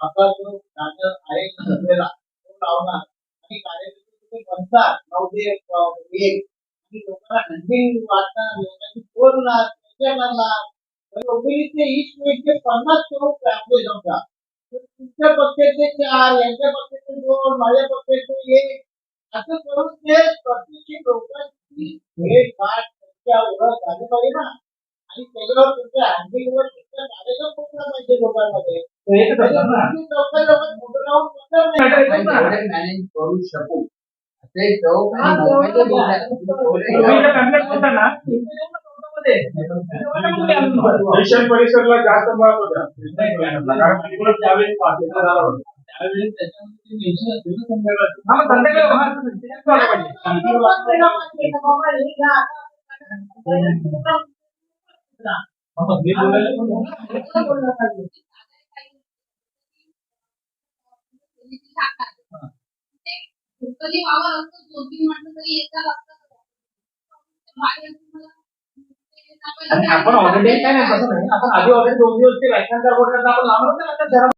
आपला जो राजा आहे सभेला तो लावणार आणि कार्यकर्ते बनतात नऊ ते एक आणि लोकांना हंडिंग वाटणार लोकांची बोलणार चर्चा करणार ओबीसीचे ईस्ट वेस्टचे पन्नास स्वरूप आपले समजा तर तुमच्या पक्षाचे चार यांच्या पक्षाचे दोन माझ्या पक्षाचे एक असं करून ते प्रत्यक्ष लोकांची भेट गाठ चर्चा ओळख झाली पाहिजे ना आणि त्याच्यावर तुमच्या हँडिंगवर तुमचा कार्यक्रम पोहोचला पाहिजे लोकांमध्ये मॅनेज करू शकू ते चौक आणि तेवढं शिक्षण परिसरला जास्त महत्व दोन तीन म्हटलं तरी आणि आपण ऑलरेडी काय नाही तसं नाही. आपण आधी ऑलरेडी दोन दिवस ते व्याख्यानकार आपण लांब